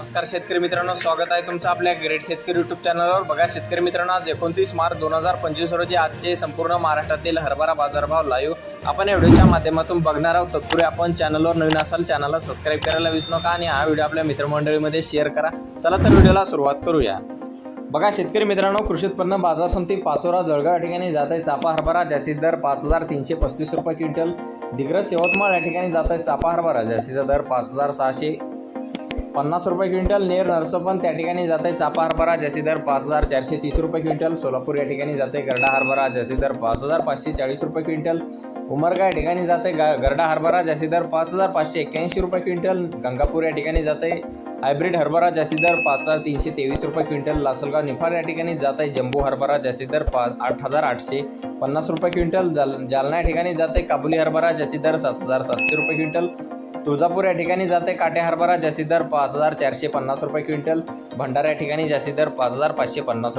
नमस्कार शेतकरी मित्रांनो स्वागत आहे तुमचं आपल्या ग्रेट शेतकरी युट्यूब चॅनलवर बघा शेतकरी मित्रांनो आज एकोणतीस मार्च दोन हजार पंचवीस रोजी आजचे संपूर्ण महाराष्ट्रातील हरभरा बाजारभाव लाईव्ह आपण या व्हिडिओच्या माध्यमातून बघणार आहोत. तत्पूर्वी आपण चॅनलवर नवीन असाल चॅनलला सबस्क्राईब करायला विसरू नका आणि हा व्हिडिओ आपल्या मित्रमंडळीमध्ये शेअर करा. चला तर व्हिडिओला सुरुवात करूया. बघा शेतकरी मित्रांनो कृषी उत्पन्न बाजार समिती पाचोरा जळगाव या ठिकाणी जात आहे. चापा हरभरा जास्तीत दर पाच हजार तीनशे पस्तीस रुपये क्विंटल. दिग्रस यवतमाळ या ठिकाणी जात आहे. चापा हरभरा जास्तीचा दर पाच हजार सहाशे पन्नास रुपये क्विंटल नेर नरसोपण त्या ठिकाणी जात आहे चापा हरभरा जशी दर पाच हजार चारशे तीस रुपये क्विंटल. सोलापूर या ठिकाणी जाते गरडा हरभरा जशी दर पाच हजार पाचशे चाळीस रुपये क्विंटल. उमरगा या ठिकाणी जाते गा गरडा हरभरा जशी दर पाच हजार पाचशे एक्क्याऐंशी रुपये क्विंटल. गंगापूर या ठिकाणी जाते हायब्रिड हरभरा जास्ती दर पाच हजार तीनशे तेवीस रुपये क्विंटल. लासलगाव निफाड या ठिकाणी जात आहे जम्बो हरभरा जास्ती दर पाच आठ हजार आठशे पन्नास रुपये क्विंटल. जाल जालना या ठिकाणी जाते काबुली हरभरा जास्ती दर सात हजार सातशे रुपये क्विंटल. तुळजापूर या ठिकाणी जाते. काटे हरभरा जास्ती दर पाच हजार चारशे पन्नास रुपये क्विंटल. भंडारा या ठिकाणी जास्ती दर पाच हजार पाचशे पन्नास